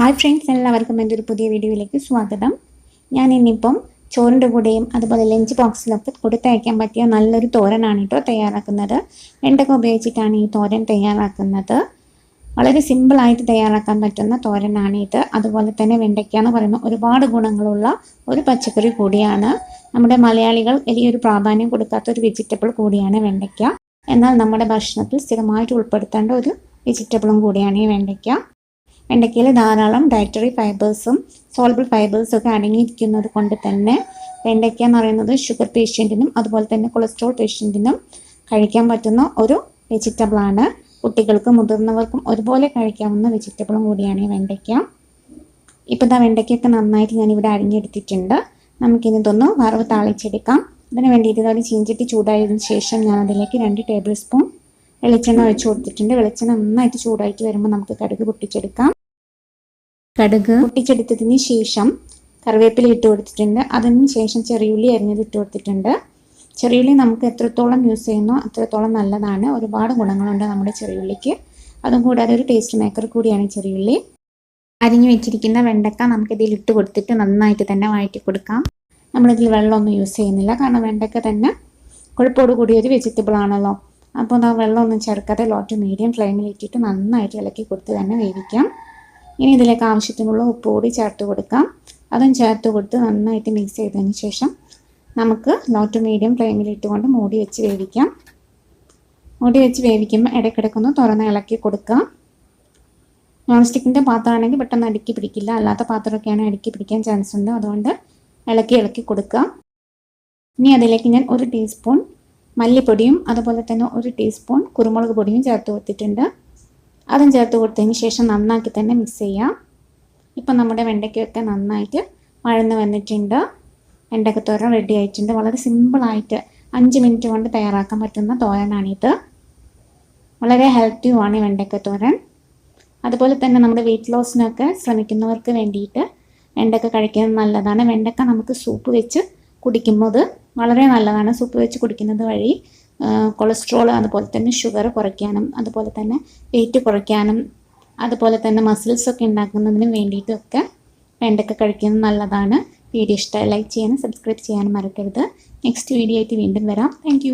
Hi friends എല്ലാവർക്കും എന്റെ ഒരു പുതിയ വീഡിയോയിലേക്ക് സ്വാഗതം. ഞാൻ ഇന്നിപ്പം ചോറിന്റെ കൂടെയും അതുപോലെ ലഞ്ച് ബോക്സിലൊക്കെ കൊടുത്തയക്കാൻ പറ്റിയ നല്ലൊരു തോരനാണ് കേട്ടോ തയ്യാറാക്കുന്നത്. വെണ്ടക്ക ഉപയോഗിച്ചിട്ടാണ് ഈ തോരൻ തയ്യാറാക്കുന്നത്? വളരെ സിമ്പിളായിട്ട് തയ്യാറാക്കാൻ പറ്റുന്ന തോരനാണ് ഇത്. അതുപോലെ തന്നെ വെണ്ടയ്ക്ക എന്ന് പറയുന്ന ഒരുപാട് ഗുണങ്ങളുള്ള ഒരു പച്ചക്കറി കൂടിയാണ്. നമ്മുടെ മലയാളികൾ വലിയൊരു പ്രാധാന്യം കൊടുക്കാത്ത ഒരു വെജിറ്റബിൾ കൂടിയാണ് വെണ്ടയ്ക്ക. എന്നാൽ നമ്മുടെ ഭക്ഷണത്തിൽ സ്ഥിരമായിട്ട് ഉൾപ്പെടുത്തേണ്ട ഒരു വെജിറ്റബിളും കൂടിയാണ് ഈ വെണ്ടയ്ക്ക. വെണ്ടയ്ക്കയിൽ ധാരാളം ഡയറ്ററി ഫൈബേഴ്സും സോൾബിൾ ഫൈബേഴ്സും ഒക്കെ അടങ്ങിയിരിക്കുന്നത് കൊണ്ട് തന്നെ വെണ്ടയ്ക്ക എന്ന് പറയുന്നത് ഷുഗർ പേഷ്യന്റിനും അതുപോലെ തന്നെ കൊളസ്ട്രോൾ പേഷ്യന്റിനും കഴിക്കാൻ പറ്റുന്ന ഒരു വെജിറ്റബിളാണ് കുട്ടികൾക്കും മുതിർന്നവർക്കും ഒരുപോലെ കഴിക്കാവുന്ന വെജിറ്റബിളും കൂടിയാണ് ഈ വെണ്ടയ്ക്ക. ഇപ്പോൾ ഇതാ വെണ്ടയ്ക്കൊക്കെ നന്നായിട്ട് ഞാനിവിടെ അരിഞ്ഞെടുത്തിട്ടുണ്ട്. നമുക്കിനി ഇതൊന്ന് വറവ് താളിച്ചെടുക്കാം. അതിന് വേണ്ടിയിട്ട് ഇതൊരു ചീഞ്ചട്ടി ചൂടായതിനു ശേഷം ഞാൻ അതിലേക്ക് രണ്ട് ടേബിൾ സ്പൂൺ വെളിച്ചെണ്ണ ഒഴിച്ചു കൊടുത്തിട്ടുണ്ട്. വെളിച്ചെണ്ണ നന്നായിട്ട് ചൂടായിട്ട് വരുമ്പോൾ നമുക്ക് കടുക് പൊട്ടിച്ചെടുക്കാം. കടുക് പൊട്ടിച്ചെടുത്തതിന് ശേഷം കറിവേപ്പില ഇട്ട് കൊടുത്തിട്ടുണ്ട്. അതിന് ശേഷം ചെറിയുള്ളി അരിഞ്ഞത് ഇട്ട് കൊടുത്തിട്ടുണ്ട്. ചെറിയുള്ളി നമുക്ക് എത്രത്തോളം യൂസ് ചെയ്യുന്നോ അത്രത്തോളം നല്ലതാണ്. ഒരുപാട് ഗുണങ്ങളുണ്ട് നമ്മുടെ ചെറിയുള്ളിക്ക് അതും കൂടാതെ ഒരു ടേസ്റ്റ് മേക്കർ കൂടിയാണ് ചെറിയുള്ളി അരിഞ്ഞു വെച്ചിരിക്കുന്ന വെണ്ടക്ക നമുക്കിതിൽ ഇട്ട് കൊടുത്തിട്ട് നന്നായിട്ട് തന്നെ വഴറ്റി കൊടുക്കാം. നമ്മളിതിൽ വെള്ളമൊന്നും യൂസ് ചെയ്യുന്നില്ല. കാരണം വെണ്ടക്ക തന്നെ കൊഴുപ്പോട് കൂടിയ ഒരു വെജിറ്റബിൾ ആണല്ലോ. അപ്പോൾ ആ വെള്ളമൊന്നും ചേർക്കാതെ ലോട്ട് മീഡിയം ഫ്ലെയിമിൽ ഇട്ടിട്ട് നന്നായിട്ട് ഇളക്കി കൊടുത്ത് തന്നെ വേവിക്കാം. ഇനി ഇതിലേക്ക് ആവശ്യത്തിനുള്ള ഉപ്പ് കൂടി ചേർത്ത് കൊടുക്കാം. അതും ചേർത്ത് കൊടുത്ത് നന്നായിട്ട് മിക്സ് ചെയ്തതിന് ശേഷം നമുക്ക് ലോ ടു മീഡിയം ഫ്ലെയിമിൽ ഇട്ടുകൊണ്ട് മൂടി വെച്ച് വേവിക്കാം. മൂടി വെച്ച് വേവിക്കുമ്പോൾ ഇടയ്ക്കിടയ്ക്കൊന്ന് തുറന്ന് ഇളക്കി കൊടുക്കാം. നോൺ സ്റ്റിക്കിന്റെ പാത്രമാണെങ്കിൽ പെട്ടെന്ന് അടുക്കി പിടിക്കില്ല. അല്ലാത്ത പാത്രമൊക്കെയാണ് അടുക്കി പിടിക്കാൻ ചാൻസ് ഉണ്ട്. അതുകൊണ്ട് ഇളക്കി ഇളക്കി കൊടുക്കാം. ഇനി അതിലേക്ക് ഞാൻ ഒരു ടീസ്പൂൺ മല്ലിപ്പൊടിയും അതുപോലെ തന്നെ ഒരു ടീസ്പൂൺ കുരുമുളക് പൊടിയും ചേർത്ത് കൊടുത്തിട്ടുണ്ട്. അതും ചേർത്ത് കൊടുത്തതിന് ശേഷം നന്നാക്കി തന്നെ മിക്സ് ചെയ്യാം. ഇപ്പം നമ്മുടെ വെണ്ടയ്ക്കൊക്കെ നന്നായിട്ട് വഴന്ന് വന്നിട്ടുണ്ട്. വെണ്ടയ്ക്ക തോരൻ റെഡി ആയിട്ടുണ്ട്. വളരെ സിമ്പിളായിട്ട് അഞ്ച് മിനിറ്റ് കൊണ്ട് തയ്യാറാക്കാൻ പറ്റുന്ന തോരനാണിത്. വളരെ ഹെൽത്തിയുമാണ് ഈ വെണ്ടയ്ക്കത്തോരൻ അതുപോലെ തന്നെ നമ്മുടെ വെയിറ്റ് ലോസിനൊക്കെ ശ്രമിക്കുന്നവർക്ക് വേണ്ടിയിട്ട് വെണ്ടയ്ക്ക കഴിക്കുന്നത് നല്ലതാണ്. വെണ്ടയ്ക്ക നമുക്ക് സൂപ്പ് വെച്ച് കുടിക്കുമ്പോൾ വളരെ നല്ലതാണ്. സൂപ്പ് വെച്ച് കുടിക്കുന്നത് വഴി കൊളസ്ട്രോൾ അതുപോലെ തന്നെ ഷുഗർ കുറയ്ക്കാനും അതുപോലെ തന്നെ വെയിറ്റ് കുറയ്ക്കാനും അതുപോലെ തന്നെ മസിൽസ് ഒക്കെ ഉണ്ടാക്കുന്നതിനും വേണ്ടിയിട്ടൊക്കെ വെണ്ടക്ക കഴിക്കുന്നത് നല്ലതാണ്. വീഡിയോ ഇഷ്ടമായി ലൈക്ക് ചെയ്യാനും സബ്സ്ക്രൈബ് ചെയ്യാനും മറക്കരുത്. നെക്സ്റ്റ് വീഡിയോ ആയിട്ട് വീണ്ടും വരാം. താങ്ക്